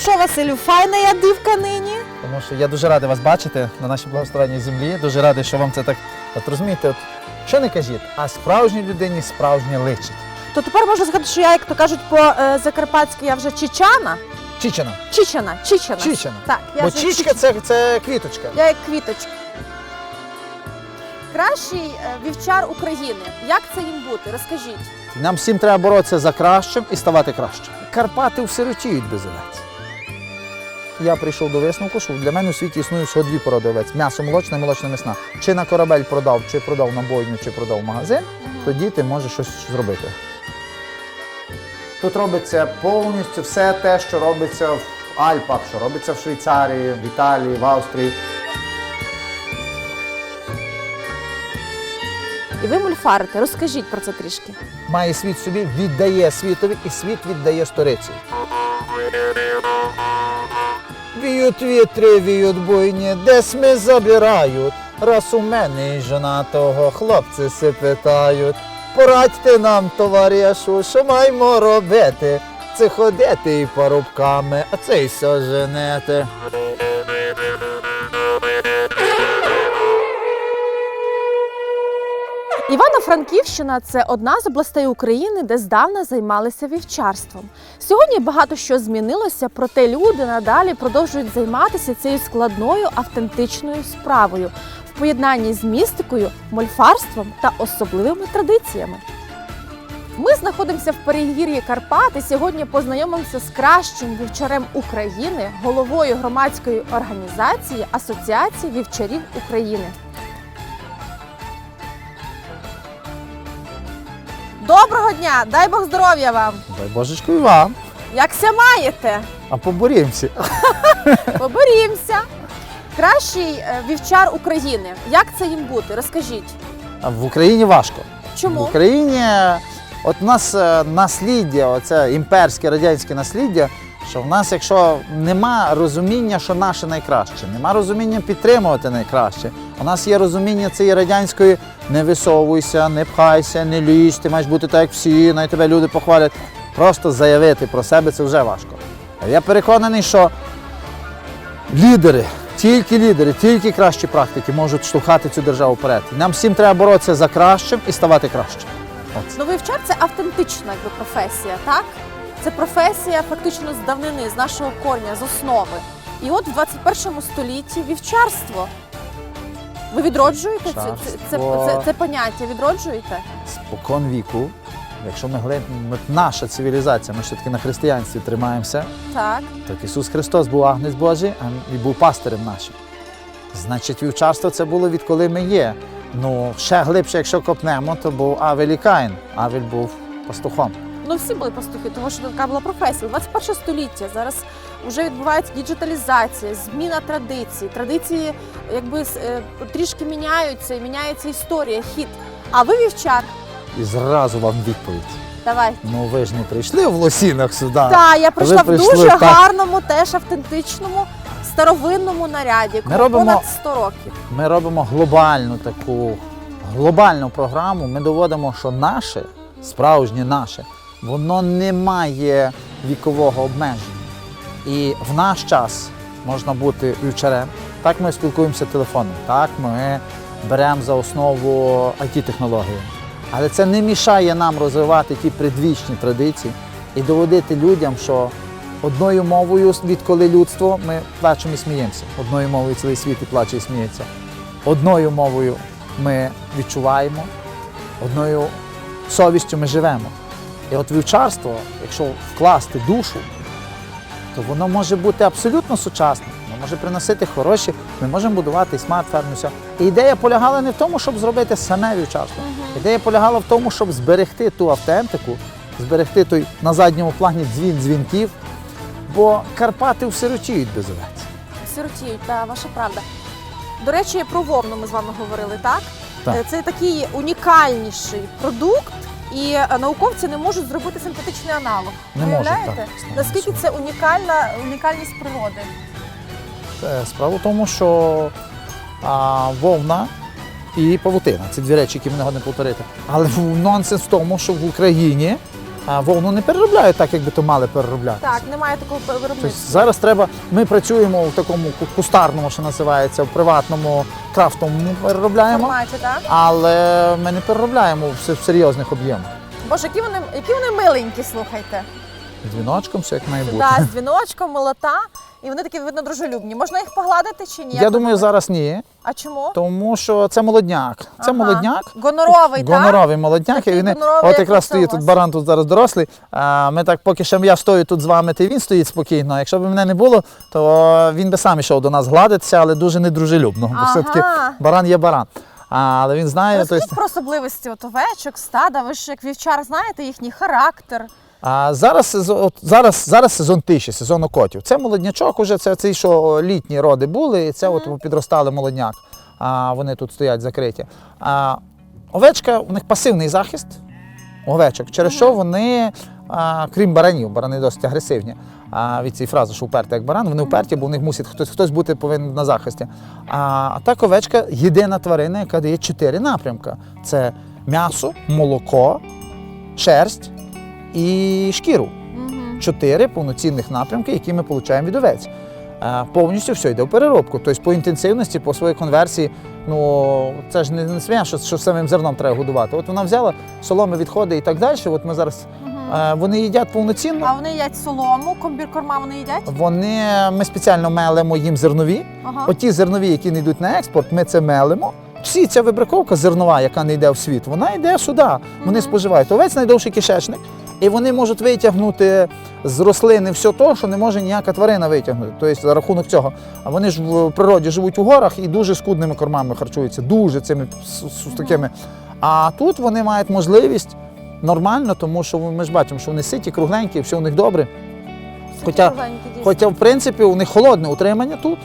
що, Василю, файна я дивка нині? Тому що я дуже радий вас бачити на нашій благословенній землі. Дуже радий, що вам це так. От розумієте, от що не кажіть, а справжній людині справжнє личить. То тепер можна сказати, що я, як то кажуть, по е, закарпатськи я вже чичана. Чічена. Чичана, чичана. Чичена. Так, я Бо вже чічка це, це квіточка. Я як квіточка. Кращий е, вівчар України. Як це їм бути? Розкажіть. Нам всім треба боротися за кращим і ставати кращим. Карпати всиротіють без овець. Я прийшов до висновку, що для мене у світі існує всього дві породи овець: м'ясо молочне і молочна м'ясна. Чи на корабель продав, чи продав на бойню, чи продав в магазин, тоді ти можеш щось зробити. Тут робиться повністю все те, що робиться в Альпах, що робиться в Швейцарії, в Італії, в Австрії. І ви мульфарите, розкажіть про це трішки. Має світ собі, віддає світові, і світ віддає сториці. Віють вітри, віють буйні, десь ми забирають. Раз у мене й жонатого хлопці си питають. Порадьте нам, товаришу, що маємо робити. Це ходити і парубками, а це й все Івано-Франківщина це одна з областей України, де здавна займалися вівчарством. Сьогодні багато що змінилося, проте люди надалі продовжують займатися цією складною автентичною справою в поєднанні з містикою, мольфарством та особливими традиціями. Ми знаходимося в перегір'ї Карпат і сьогодні познайомимося з кращим вівчарем України, головою громадської організації Асоціації вівчарів України. Доброго дня! Дай Бог здоров'я вам! Дай божечко і вам. Якся маєте? А поборімося. Поборімося! Кращий е, вівчар України. Як це їм бути? Розкажіть. В Україні важко. В Чому? Україні от у нас е, насліддя, оце імперське радянське насліддя, що в нас, якщо нема розуміння, що наше найкраще, нема розуміння підтримувати найкраще. У нас є розуміння цієї радянської не висовуйся, не пхайся, не лізь, ти маєш бути так, як всі, най тебе люди похвалять. Просто заявити про себе це вже важко. Я переконаний, що лідери, тільки лідери, тільки кращі практики можуть штовхати цю державу вперед. Нам всім треба боротися за кращим і ставати кращим. От. Ну, вівчар це автентична якби, професія, так? Це професія фактично з давнини, з нашого корня, з основи. І от в 21 столітті вівчарство. Ви відроджуєте це, це, це, це, це поняття? Відроджуєте? Спокон віку, якщо ми глиб... ми- наша цивілізація, ми все-таки на християнстві тримаємося, Так. так Ісус Христос був агнець Божий і був пастирем нашим. Значить, вівчарство це було відколи ми є. Ну, ще глибше, якщо копнемо, то був Авель і Каїн. Авель був пастухом. Ну, всі були пастухи, тому що така була професія. 21 століття зараз вже відбувається діджиталізація, зміна традицій. Традиції якби е, трішки міняються, і міняється історія, хід. А ви вівчар? І зразу вам відповідь. Давай. Ну ви ж не прийшли в лосінах сюди. Так, я прийшла в прийшли, дуже так. гарному, теж автентичному, старовинному наряді, робимо- понад 100 років. Ми робимо глобальну таку глобальну програму. Ми доводимо, що наше, справжнє наше, воно не має вікового обмеження. І в наш час можна бути вівчарем. Так ми спілкуємося телефоном, так ми беремо за основу IT-технології. Але це не мішає нам розвивати ті предвічні традиції і доводити людям, що одною мовою, відколи людство, ми плачемо і сміємося. Одною мовою цілий світ і плаче і сміється. Одною мовою ми відчуваємо, одною совістю ми живемо. І от вівчарство, якщо вкласти душу, то воно може бути абсолютно сучасним. Воно може приносити хороші, ми можемо будувати все. І ідея полягала не в тому, щоб зробити саме вівчарство. Ідея полягала в тому, щоб зберегти ту автентику, зберегти той на задньому плані дзвін дзвінків, бо Карпати всиротіють без овець. Сиротіють, та ваша правда. До речі, про вовну ми з вами говорили, так? Так. Е, Це такий унікальніший продукт, і е, науковці не можуть зробити синтетичний аналог. Не можуть, так. Наскільки це унікальна унікальність природи? Це Справа в тому, що а, вовна і павутина це дві речі, які ми не повторити. Але нонсенс в тому, що в Україні а, вовну не переробляють так, як би то мали переробляти. Так, немає такого Тобто виробництва. зараз треба. Ми працюємо в такому кустарному, що називається, в приватному крафтовому переробляємо, Форматі, так? але ми не переробляємо в серйозних об'ємах. Боже, які вони, які вони миленькі, слухайте. З Дзвіночком все як має бути. Да, з дзвіночком, молота, і вони такі видно дружелюбні. Можна їх погладити чи ні? Я думаю, зараз ні, А чому? тому що це молодняк. Це Ага. молодняк. Гоноровий, так? Гоноровий молодняк, і Такий вони гоноровий, от як якраз стоїть тут баран тут зараз дорослий. А ми так, поки що я стою тут з вами, то він стоїть спокійно. А Якщо б мене не було, то він би сам ішов до нас гладитися, але дуже недружелюбно. Бо Ага. все-таки баран є баран. А, але він знає, то Розкажіть про особливості от овечок, стада. Ви ж як вівчар знаєте їхній характер. А зараз от зараз, зараз сезон тиші, сезон окотів. Це молоднячок, уже це цей, що літні роди були, і це от підростали молодняк. А вони тут стоять закриті. А овечка, у них пасивний захист овечок, через що вони, а, крім баранів, барани досить агресивні. А від цієї фрази, що уперті як баран, вони уперті, бо в них мусить хтось, хтось бути повинен на захисті. А, а так овечка єдина тварина, яка дає чотири напрямки: це м'ясо, молоко, шерсть і шкіру. Угу. Чотири повноцінних напрямки, які ми отримуємо від овець. Е, Повністю все йде в переробку. Тобто по інтенсивності, по своїй конверсії, ну це ж не, не свиня, що, що самим зерном треба годувати. От вона взяла соломи, відходи і так далі. От ми зараз е, вони їдять повноцінно. А вони їдять солому, комбір корма вони їдять? Вони ми спеціально мелимо їм зернові. Ага. Оті зернові, які не йдуть на експорт, ми це мелимо. Всі ця вибраковка зернова, яка не йде в світ, вона йде сюди. Вони Мгм. споживають. Овець найдовший кишечник, і вони можуть витягнути з рослини все те, що не може ніяка тварина витягнути. Тобто за рахунок цього. А вони ж в природі живуть у горах і дуже скудними кормами харчуються, дуже цими такими. А тут вони мають можливість нормально, тому що ми ж бачимо, що вони ситі, кругленькі, все у них добре. Хоча- Хоча, в принципі, у них холодне утримання тут.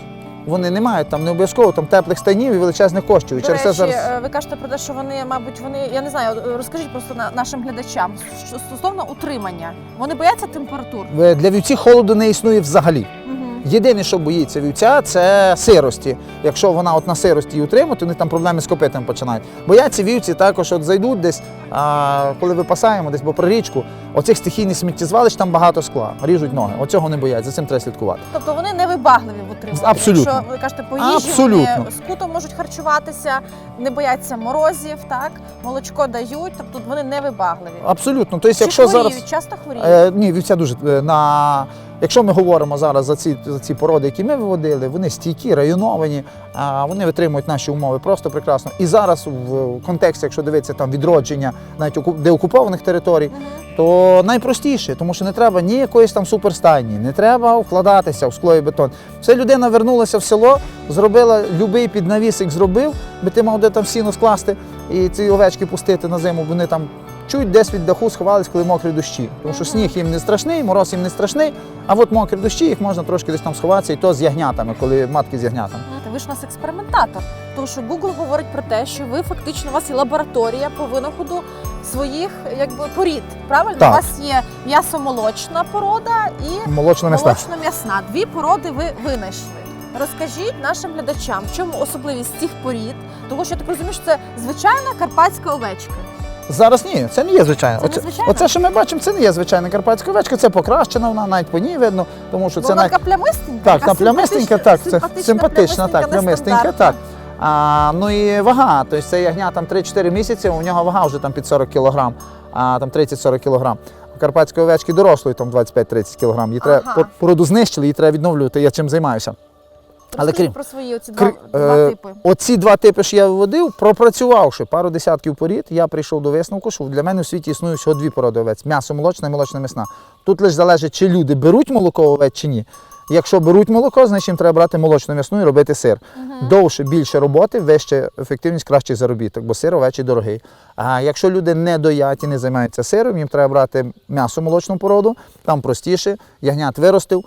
Вони не мають там не обов'язково там теплих станів і величезних коштів. І До через речі, це зараз е, ви кажете про те, що вони, мабуть, вони, я не знаю, розкажіть просто на- нашим глядачам що стосовно утримання. Вони бояться температур. е, для вівці холоду не існує взагалі. Єдине, що боїться вівця, це сирості. Якщо вона от на сирості її утримати, вони там проблеми з копитом починають. Бояться вівці також, от зайдуть десь, а, коли випасаємо, десь бо при річку, оцих стихійних сміттєзвалищ там багато скла, ріжуть ноги. Оцього не бояться, за цим треба слідкувати. Тобто вони не вибагливі в утриманні. Абсолютно. Якщо ви кажете, по їжі Абсолютно. вони скуто можуть харчуватися, не бояться морозів, так молочко дають, тобто вони не вибагливі. Абсолютно. Тобто, Чи якщо хворіють, зараз. часто хворіють? Е, ні, вівця дуже е, на. Якщо ми говоримо зараз за ці, за ці породи, які ми виводили, вони стійкі, районовані, а вони витримують наші умови просто прекрасно. І зараз в контексті, якщо дивитися там відродження навіть оку- деокупованих територій, то найпростіше, тому що не треба ні якоїсь там суперстайні, не треба вкладатися в скло і бетон. Все людина вернулася в село, зробила любий піднавісик, зробив, би ти мав де там сіно скласти і ці овечки пустити на зиму, вони там чуть десь від даху сховались, коли мокрі дощі. Тому що сніг їм не страшний, мороз їм не страшний, а от мокрі дощі їх можна трошки десь там сховатися, і то з ягнятами, коли матки з ягнятами. Та Ви ж у нас експериментатор. Тому що Google говорить про те, що ви фактично у вас є лабораторія по винаходу своїх якби порід. Правильно? Так. У вас є м'ясомолочна порода і молочно-м'ясна. Дві породи ви винайшли. Розкажіть нашим глядачам, в чому особливість цих порід, тому що я так розумію, що це звичайна карпатська овечка. Зараз ні, це не є. Це не Оце, оце, що ми бачимо, це не є звичайна карпатська овечка, це покращена вона, навіть по ній видно, тому що Бо це вона така плямистенька. Так, така та плямистенька, так, це симпатична, симпатична, так, плямистенька, нестандартна. так. А, ну і вага, тобто це ягня там 3-4 місяці, у нього вага вже там під 40 кг, а там 30-40 кг. У карпатської овечки дорослої там 25-30 кг. Її треба Ага. пор- породу знищили, її треба відновлювати. Я цим займаюся. Але крім про свої оці два, два е, типи. Оці два типи, що я виводив, пропрацювавши пару десятків порід, я прийшов до висновку, що для мене в світі існує всього дві породи овець: м'ясо молочне і молочна м'ясна. Тут лише залежить, чи люди беруть молоко овець чи ні. Якщо беруть молоко, значить їм треба брати молочну м'ясну і робити сир. Довше, більше роботи, вища ефективність, кращий заробіток, бо сир овечий дорогий. А якщо люди не доять і не займаються сиром, їм треба брати м'ясо молочну породу, там простіше, ягнят виростив.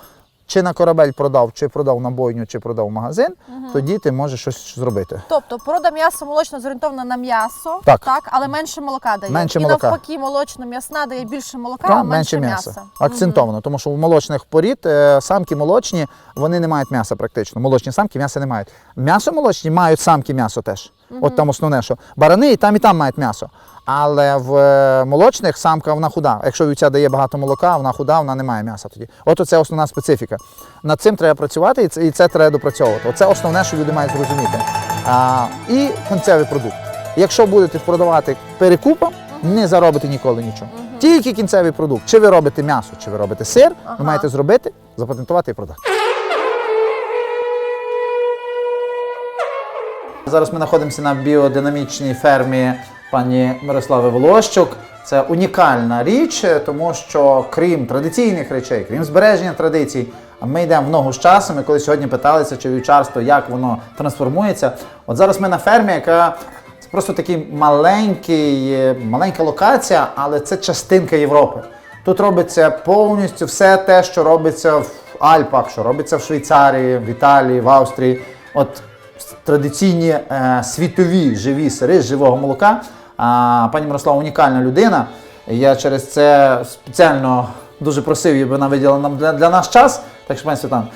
Чи на корабель продав, чи продав на бойню, чи продав в магазин, тоді ти можеш щось зробити. Тобто порода м'ясо молочно зорієнтована на м'ясо, Так. але менше молока дає. Менше і молока. навпаки, молочно-м'ясна дає більше молока, а Та, менше, менше м'яса. м'яса. Акцентовано, тому що у молочних порід е, самки молочні вони не мають м'яса практично. Молочні самки м'яса не мають. М'ясо молочні мають самки м'ясо теж. От там основне, що барани і там, і там мають м'ясо. Але в е, молочних самка вона худа. Якщо вівця дає багато молока, вона худа, вона не має м'яса тоді. От це основна специфіка. Над цим треба працювати і це, і це треба допрацьовувати. Оце основне, що люди мають зрозуміти. А, і кінцевий продукт. Якщо будете продавати перекупом, не заробите ніколи нічого. Тільки кінцевий продукт. Чи ви робите м'ясо, чи ви робите сир, Ага. ви маєте зробити, запатентувати і продати. Зараз ми знаходимося на біодинамічній фермі пані Мирослави Волощук. Це унікальна річ, тому що крім традиційних речей, крім збереження традицій, ми йдемо в ногу з часом. Ми коли сьогодні питалися, чи вівчарство, як воно трансформується. От зараз ми на фермі, яка це просто такий маленький, маленька локація, але це частинка Європи. Тут робиться повністю все те, що робиться в Альпах, що робиться в Швейцарії, в Італії, в Австрії. От традиційні е, світові живі сири з живого молока. А, пані Мирослава унікальна людина. Я через це спеціально дуже просив її, вона виділа нам для, для нас час. Так що, пані Світлана,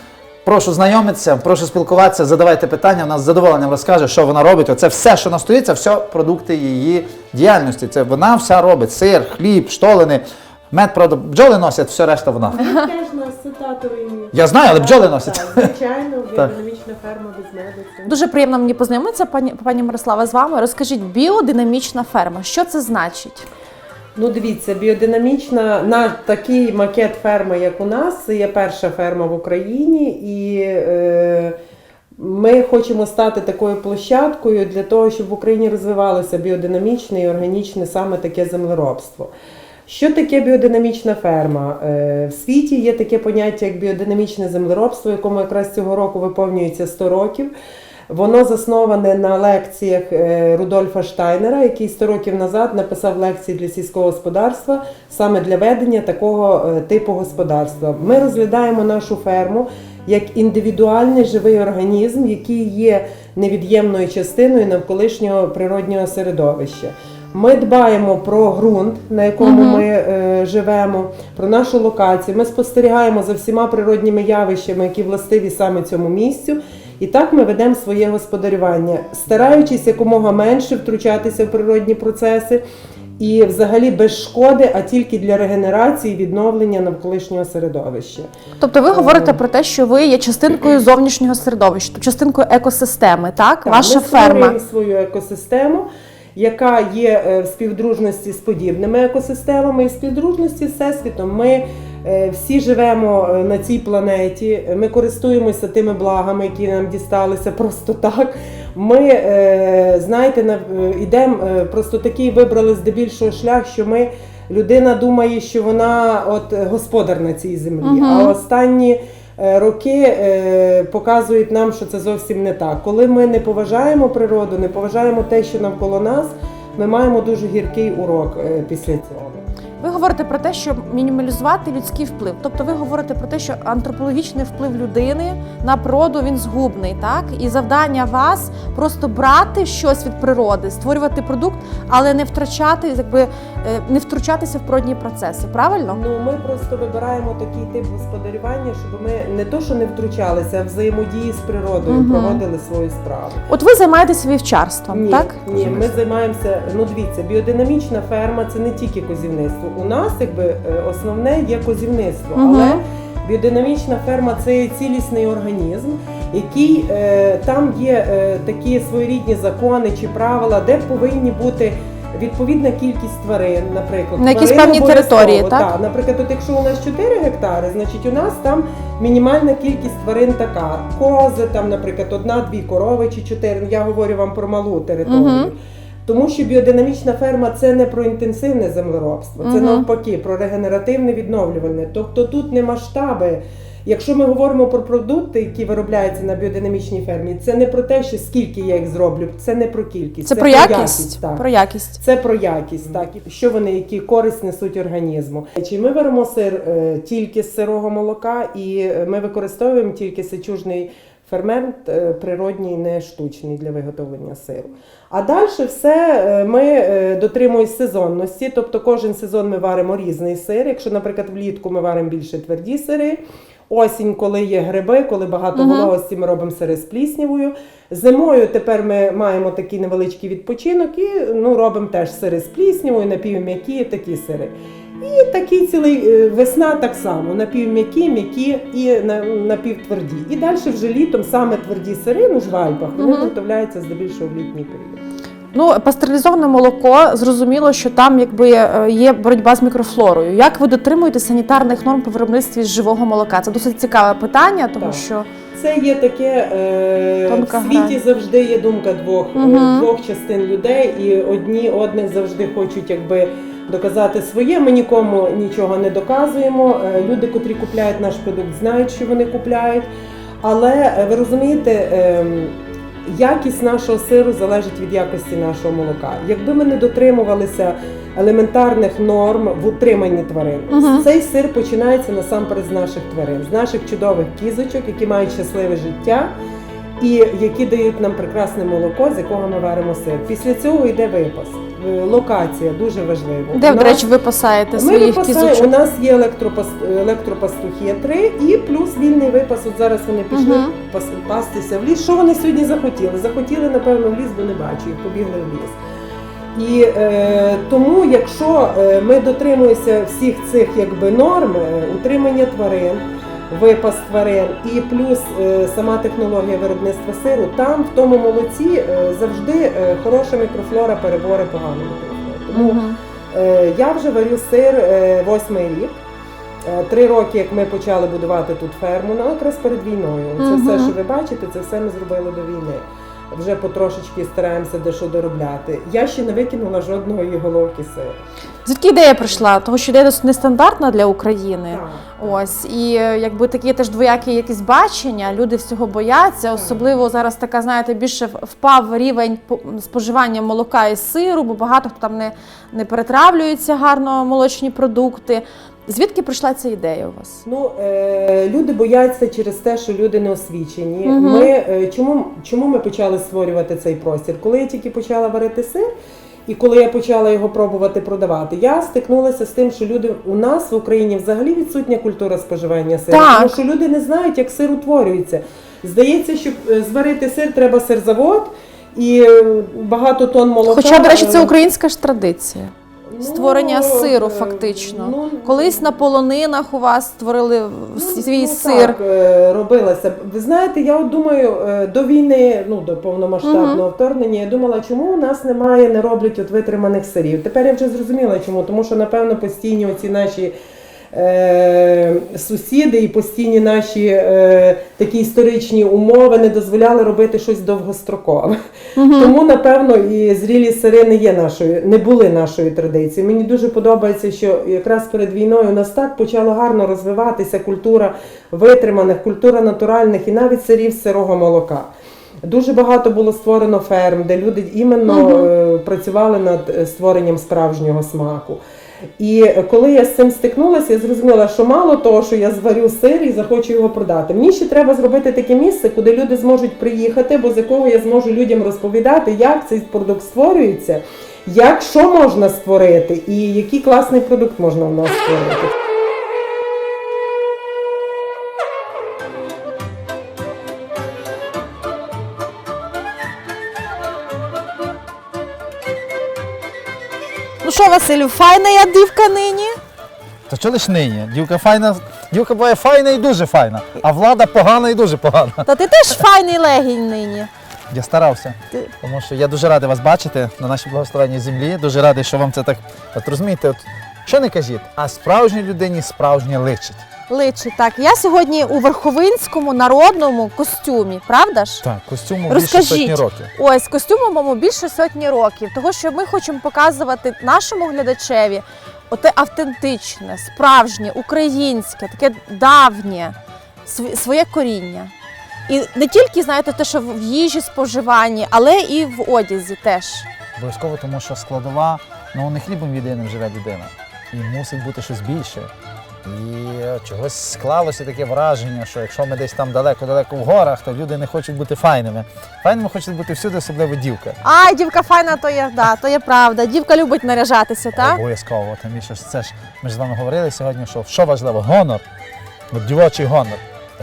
прошу знайомитися, прошу спілкуватися, задавайте питання. Вона з задоволенням розкаже, що вона робить. Оце все, що настоїться, все продукти її діяльності. Це вона вся робить: сир, хліб, штолени. Мед, правда, бджоли носять, все решта вона. Теж на ситаторі. Я знаю, але бджоли носять. Так, звичайно, біодинамічна ферма без меду. це- Дуже приємно мені познайомитися, пані, пані Мирослава, з вами. Розкажіть, біодинамічна ферма. Що це значить? Ну, дивіться, біодинамічна на такий макет ферми, як у нас, це є перша ферма в Україні, і е, ми хочемо стати такою площадкою для того, щоб в Україні розвивалося біодинамічне і органічне саме таке землеробство. Що таке біодинамічна ферма? Е, В світі є таке поняття, як біодинамічне землеробство, якому якраз цього року виповнюється 100 років. Воно засноване на лекціях е, Рудольфа Штайнера, який 100 років назад написав лекції для сільського господарства саме для ведення такого е, типу господарства. Ми розглядаємо нашу ферму як індивідуальний живий організм, який є невід'ємною частиною навколишнього природнього середовища. Ми дбаємо про ґрунт, на якому ми е, живемо, про нашу локацію. Ми спостерігаємо за всіма природніми явищами, які властиві саме цьому місцю. І так ми ведемо своє господарювання, стараючись якомога менше втручатися в природні процеси і взагалі без шкоди, а тільки для регенерації і відновлення навколишнього середовища. Тобто ви говорите про те, що ви є частинкою зовнішнього середовища, частинкою екосистеми, так? Так, Ваша ми ферма. створюємо свою екосистему, яка є е, в співдружності з подібними екосистемами і в співдружності з всесвітом. Ми е, всі живемо е, на цій планеті. Ми користуємося тими благами, які нам дісталися просто так. Ми, знаєте, на- йдемо просто такий вибрали здебільшого шлях, що ми. Людина думає, що вона от господар на цій землі. Мгм. А останні роки е, показують нам, що це зовсім не так. Коли ми не поважаємо природу, не поважаємо те, що навколо нас, ми маємо дуже гіркий урок е, після цього. Ви говорите про те, що мінімалізувати людський вплив. Тобто ви говорите про те, що антропологічний вплив людини на природу він згубний, так? І завдання вас просто брати щось від природи, створювати продукт, але не втрачати, якби е, не втручатися в природні процеси. Правильно? Ну ми просто вибираємо такий тип господарювання, щоб ми не то, що не втручалися, а взаємодії з природою Мгм. проводили свою справу. От ви займаєтеся вівчарством, Ні, так? ні, ми займаємося. Ну дивіться, біодинамічна ферма це не тільки козівництво. У нас якби е, основне є козівництво, Мгм. але біодинамічна ферма це цілісний організм, який е, там є е, такі своєрідні закони чи правила, де повинні бути. Відповідна кількість тварин, наприклад, На певній обов'язково, території, так? Наприклад, от якщо у нас 4 гектари, значить у нас там мінімальна кількість тварин така. Кози, там, наприклад, одна-дві корови чи чотири. Ну, Я говорю вам про малу територію. Мгм. Тому що біодинамічна ферма це не про інтенсивне землеробство, це Мгм. навпаки про регенеративне відновлювальне. Тобто тут не масштаби. Якщо ми говоримо про продукти, які виробляються на біодинамічній фермі, це не про те, що скільки я їх зроблю, це не про кількість, Це, про якість. так. Про якість. Це про якість, так що вони, які користь несуть організму. Чи ми беремо сир е, тільки з сирого молока, і е, ми використовуємо тільки сечужний фермент, е, природній, не штучний для виготовлення сиру. А далі все е, ми е, дотримуємося сезонності, тобто кожен сезон ми варимо різний сир. Якщо, наприклад, влітку ми варимо більше тверді сири. Осінь, коли є гриби, коли багато вологості, ми робимо сири з пліснявою. Зимою тепер ми маємо такий невеличкий відпочинок і ну, робимо теж сири з пліснявою, напівм'які, такі сири. І такий цілий е, весна так само, напівм'які, м'які і на- напівтверді. І далі вже літом саме тверді сири, ну ж в Альпах, вони виготовляються здебільшого в літній період. Ну, пастеризоване молоко, зрозуміло, що там якби е, є боротьба з мікрофлорою. Як ви дотримуєте санітарних норм по виробництві живого молока? Це досить цікаве питання, тому Так. що Це є таке е, в світі грань. завжди є думка двох, Мгм. двох частин людей, і одні одних завжди хочуть якби доказати своє. Ми нікому нічого не доказуємо. Е, Люди, котрі купляють наш продукт, знають, що вони купляють. Але е, ви розумієте, ем, якість нашого сиру залежить від якості нашого молока. Якби ми не дотримувалися елементарних норм в утриманні тварин, Мгм. цей сир починається насамперед з наших тварин, з наших чудових кізочок, які мають щасливе життя. І які дають нам прекрасне молоко, з якого ми варимо сир. Після цього йде випас. Е, Локація дуже важлива. де, У до речі, ви пасаєте своїх випасаємо, кізочок? у нас є електропас, електропастухи три і плюс вільний випас. От зараз вони пішли пас, пастися в ліс. Що вони сьогодні захотіли? Захотіли, напевно, в ліс, бо не бачу, їх побігли в ліс. І е, тому, якщо е, ми дотримуємося всіх цих якби норм, е, утримання тварин, випас тварин і плюс е, сама технологія виробництва сиру, там в тому молоці е, завжди е, хороша мікрофлора перебори погану мікрофлору. Тому. Е, Я вже варю сир восьмий рік. Три роки, як ми почали будувати тут ферму, ну якраз перед війною. Це Мгм. все, що ви бачите, це все ми зробили до війни. Вже потрошечки стараємося дещо доробляти. Я ще не викинула жодного її головки сиру. Звідки ідея прийшла? Тому що ідея досить нестандартна для України. Так. Ось і е, якби такі теж двоякі якісь бачення, люди всього бояться. Особливо зараз така, знаєте, більше впав рівень споживання молока і сиру, бо багато хто там не, не перетравлюються гарно молочні продукти. Звідки прийшла ця ідея у вас? Ну, е, люди бояться через те, що люди не освічені. Мгм. Ми, е, чому, чому ми почали створювати цей простір? Коли я тільки почала варити сир, і коли я почала його пробувати продавати, я стикнулася з тим, що люди у нас в Україні взагалі відсутня культура споживання сиру. Так. Тому що люди не знають, як сир утворюється. Здається, що е, зварити сир треба сирзавод і е, багато тонн молока. Хоча, до речі, це е, українська ж традиція. Ну, Створення сиру, е, фактично. ну, Колись на полонинах у вас створили Ну, свій ну, сир. Так, робилося. Ви знаєте, я от думаю, е, до війни, ну до повномасштабного вторгнення, я думала, чому у нас немає, не роблять от витриманих сирів. Тепер я вже зрозуміла, чому. Тому що, напевно, постійні оці наші. Е, сусіди і постійні наші е, такі історичні умови не дозволяли робити щось довгострокове. Тому, напевно, і зрілі сири не є нашою, не були нашою традицією. Мені дуже подобається, що якраз перед війною у нас так почала гарно розвиватися культура витриманих, культура натуральних і навіть сирів сирого молока. Дуже багато було створено ферм, де люди іменно е, працювали над створенням справжнього смаку. І коли я з цим стикнулася, я зрозуміла, що мало того, що я зварю сир і захочу його продати. Мені ще треба зробити таке місце, куди люди зможуть приїхати, бо з якого я зможу людям розповідати, як цей продукт створюється, як що можна створити, і який класний продукт можна в нас створити. Що, Василю, файна я дівка нині? То що лиш нині? Дівка файна, дівка буває файна і дуже файна, а влада погана і дуже погана. Та ти теж файний легінь нині. Я старався, Ти- тому що я дуже радий вас бачити на нашій благословенній землі. Дуже радий, що вам це так. От розумієте, от що не кажіть, а справжній людині справжнє личить. Личить, так. Я сьогодні у верховинському народному костюмі, правда ж? Так, костюму більше Розкажіть. сотні років. Ось костюму моєму більше сотні років, того що ми хочемо показувати нашому глядачеві оте автентичне, справжнє, українське, таке давнє св- своє коріння. І не тільки знаєте, те, що в їжі споживанні, але і в одязі теж. Обов'язково, тому що складова, ну не хлібом єдиним живе людина. І мусить бути щось більше. І чогось склалося таке враження, що якщо ми десь там далеко-далеко в горах, то люди не хочуть бути файними. Файними хочуть бути всюди, особливо дівка. А, дівка файна, то є, да, то є правда. Дівка любить наряжатися, так? Обов'язково. Тим більше це ж ми ж з вами говорили сьогодні, що що важливо, гонор. от дівочий гонор.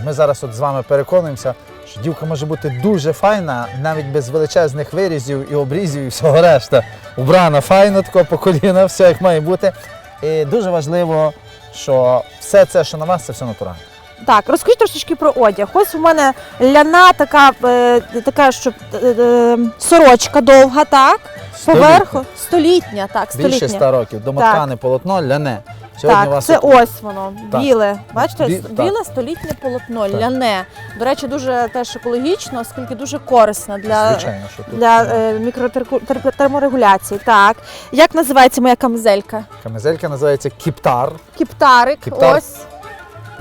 Ми зараз от з вами переконуємося, що дівка може бути дуже файна, навіть без величезних вирізів і обрізів, і всього решта. Убрана файно, тако по коліна, все як має бути. І дуже важливо, що все це, що на вас, це все натурально. Так, розкажіть трошечки про одяг. Ось у мене ляна така, е, така що е, е, сорочка довга, так? Поверху столітня, так, Більше столітня. 100 років. Домоткане полотно, ляне. Сьогодні у Так, вас це от- ось воно, Так. біле. Бачите, Бі- так. біле столітнє полотно, Так. ляне. До речі, дуже теж екологічно, оскільки дуже корисно для, Звичайно, що тут для е, мікротерморегуляції. Так. Як називається моя камзелька? камизелька називається кіптар. Кіптарик. Кіптар. Ось.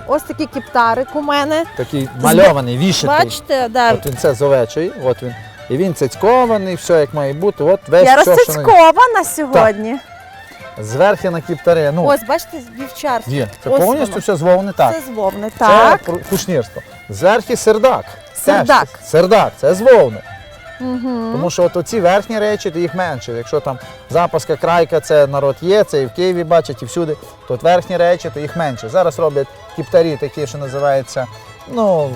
Ось такий кіптарик у мене. Такий мальований, вішитий. Бачите, да. От він це з овечої, от він. І він цяцькований, все як має бути. От весь Я все, що на розцицькована сьогодні. зверхи на кіптари. Ну, Ось, бачите, вівчарство. є. Це ось повністю воно. все з вовни так. Це з вовни. Це Так. про- кушнірство. Зверхи сердак. Сердак. це- Сердак, це з вовни. Угу. Тому що от оці верхні речі, то їх менше. Якщо там запаска, крайка, це народ є, це і в Києві бачать, і всюди, то от верхні речі, то їх менше. Зараз роблять кіптарі такі, що називаються, ну,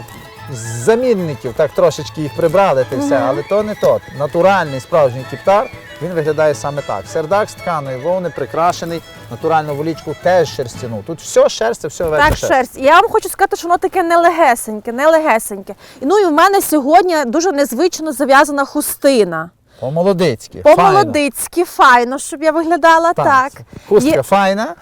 з замінників, так трошечки їх прибрали, та й все, але то не то. Натуральний справжній кіптар, він виглядає саме так. Сердак з тканої вовни прикрашений, натуральну волічку теж шерстяну. Тут все шерсть, все верхня Так, шерсть. шерсть. І Я вам хочу сказати, що воно таке нелегесеньке, нелегесеньке. І ну і в мене сьогодні дуже незвично зав'язана хустина. По-молодицьки. По-молодицьки, файно, щоб я виглядала так. Хустка Є- файна,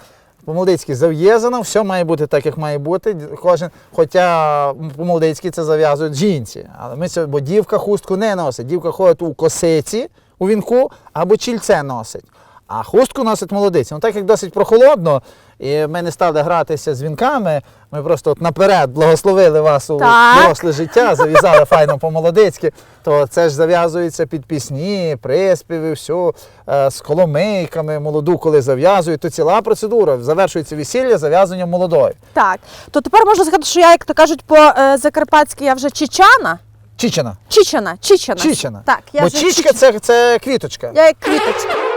по-молодицьки зав'язано, все має бути так, як має бути. Кожен, хоча по-молодицьки це зав'язують жінці. Але ми це, бо дівка хустку не носить. Дівка ходить у косиці, у вінку або чільце носить. А хустку носить молодиці. Ну так як досить прохолодно, і ми не стали гратися з вінками, ми просто от наперед благословили вас у Так. доросле життя, зав'язали файно по-молодицьки, то це ж зав'язується під пісні, приспіви, все, е, з коломийками, молоду, коли зав'язують, то ціла процедура. Завершується весілля зав'язанням молодої. Так. То тепер можна сказати, що я, як то кажуть, по-закарпатськи я вже чичана. Чічена. Чичана, чичана. Чичена. Так, я Бо вже чічка це, це квіточка. Я як квіточка.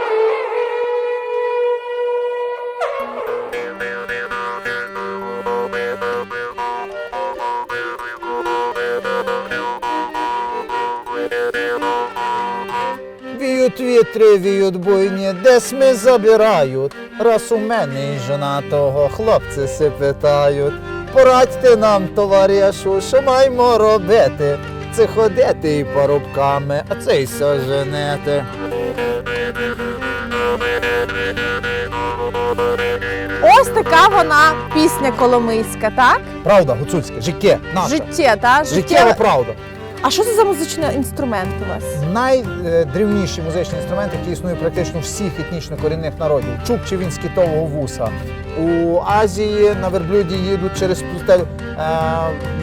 Віють вітри, віють буйні, десь ми забирають. Раз у мене і жонатого хлопці си питають. Порадьте нам, товаришу, що маємо робити. Це ходити і парубками, а це й соженити. Ось така вона пісня коломийська, так? Правда, гуцульське, життє, наше. Життя, так? Життєва правда. А що це за музичний інструмент у вас? Найдрівніший музичний інструмент, який існує практично всіх етнічно корінних народів. Чукчі він з китового вуса. У Азії на верблюді їдуть через пустелю, е,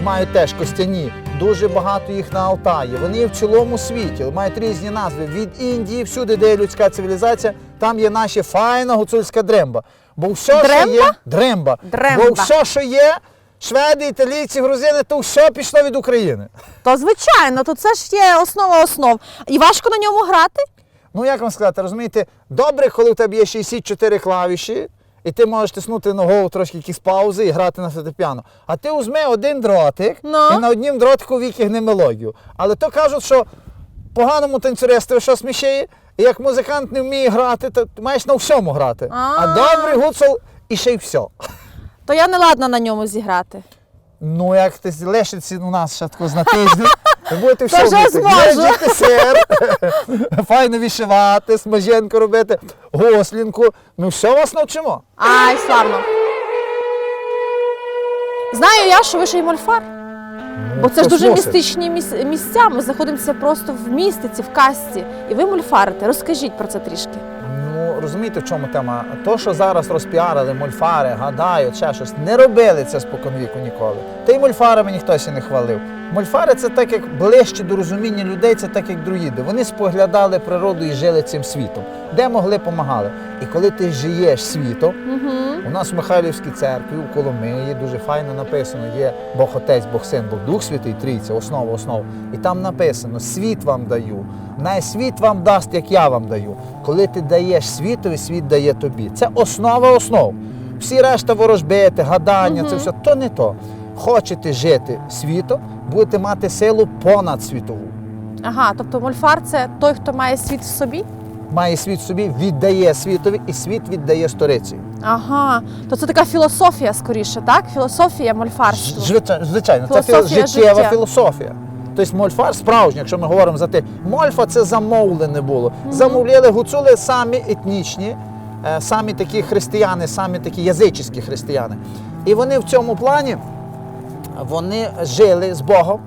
мають теж костяні. Дуже багато їх на Алтаї. Вони є в цілому світі, мають різні назви. Від Індії, всюди, де є людська цивілізація, там є наша файна гуцульська дремба. Бо все, що є, дремба. Дремба. Бо все, що є, шведи, італійці, грузини, то все пішло від України. То звичайно, то це ж є основа основ. І важко на ньому грати? Ну, як вам сказати, розумієте, добре, коли в тебе є 64 клавіші, і ти можеш тиснути ногою трошки якісь паузи і грати на фортепіано. А ти візьми один дротик Ну. і на однім дротику вікігни мелодію. Але то кажуть, що поганому танцюристу що смішає, і як музикант не вміє грати, то маєш на всьому грати. А, А. добрий гуцул і ще й все. То я не ладна на ньому зіграти. Ну, як ти лишиться у нас ще тако на тиждень, ви будете все вже зможу. Сир, файно вишивати, смаженку робити, гослінку. Ми все вас навчимо. Ай, славно. Знаю я, що ви ще й мольфар. Бо це ж дуже Космоси. містичні міс- місця. Ми знаходимося просто в містиці, в касті. І ви мольфарите. Розкажіть про це трішки. Розумієте, в чому тема? То, що зараз розпіарили мольфари, гадають, ще щось, не робили це споконвіку ніколи. Та й мольфарами ніхто ще не хвалив. Мольфари це так як ближче до розуміння людей, це так як друїди. Вони споглядали природу і жили цим світом, де могли, помагали. І коли ти живеш світом, Угу. у нас в Михайлівській церкві, у Коломиї дуже файно написано: є Бог Отець, Бог Син, Бог Дух Святий, Трійця, основа основ. І там написано: світ вам даю, най світ вам дасть, як я вам даю. Коли ти даєш світові, світ дає тобі. Це основа основ. Всі решта ворожбити, гадання, це все то не то. Хочете жити світом, будете мати силу понад світову. Ага, тобто мольфар це той, хто має світ в собі? Має світ в собі, віддає світові, і світ віддає сторицею. Ага, то це така філософія скоріше, так? Філософія мольфарства. Звичайно, звичайно це філ- життєва життя. філософія. Тобто мольфар справжній, якщо ми говоримо за те, мольфа це замовлене було. Замовляли гуцули самі етнічні, е, самі такі християни, самі такі язичні християни. І вони в цьому плані вони жили з Богом.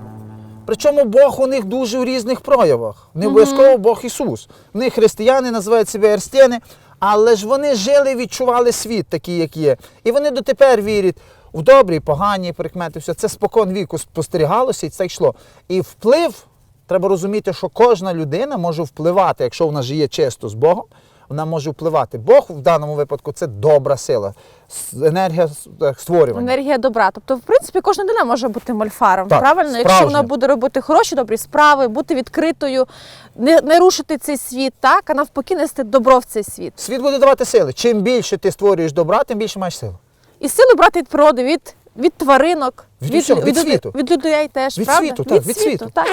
Причому Бог у них дуже в різних проявах. Не обов'язково Бог Ісус. Вони християни називають себе ерстєни, але ж вони жили, відчували світ такий, як є. І вони дотепер вірять в добрі, погані прикмети. Все це спокон віку спостерігалося і це йшло. І вплив, треба розуміти, що кожна людина може впливати, якщо вона живе чисто з Богом. Вона може впливати. Бог в даному випадку це добра сила, енергія створювання. Енергія добра. Тобто, в принципі, кожна людина може бути мольфаром. Так, правильно? Якщо вона буде робити хороші, добрі справи, бути відкритою, не, не рушити цей світ, так, а навпаки, нести добро в цей світ. Світ буде давати сили. Чим більше ти створюєш добра, тим більше маєш сили. І сили брати від природи, від, від тваринок, Від усього, від люд- світу. від людей теж. Від правда? світу, так, від світу. Так.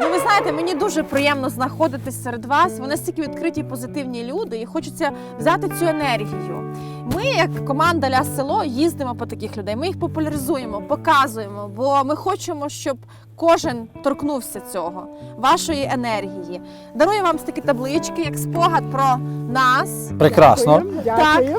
Ну, ви знаєте, мені дуже приємно знаходитись серед вас. Ви настільки відкриті, позитивні люди, і хочеться взяти цю енергію. Ми, як команда Ля село, їздимо по таких людей. Ми їх популяризуємо, показуємо, бо ми хочемо, щоб кожен торкнувся цього, вашої енергії. Дарую вам такі таблички, як спогад про нас. Прекрасно. Дякую.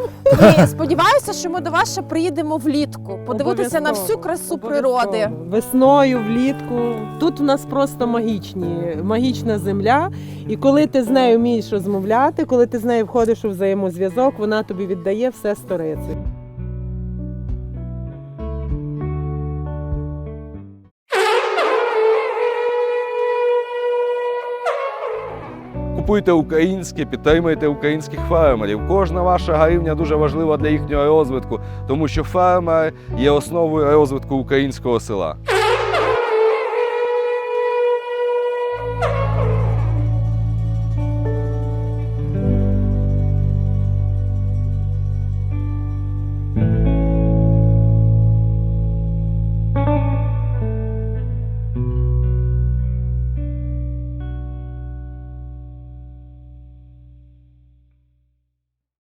І сподіваюся, що ми до вас ще приїдемо влітку, подивитися на всю красу природи. Весною, влітку. Тут у нас просто магічні, магічна земля. І коли ти з нею вмієш розмовляти, коли ти з нею входиш у взаємозв'язок, вона тобі віддає все сторицею. Купуйте українське, підтримуйте українських фермерів. Кожна ваша гривня дуже важлива для їхнього розвитку, тому що фермер є основою розвитку українського села.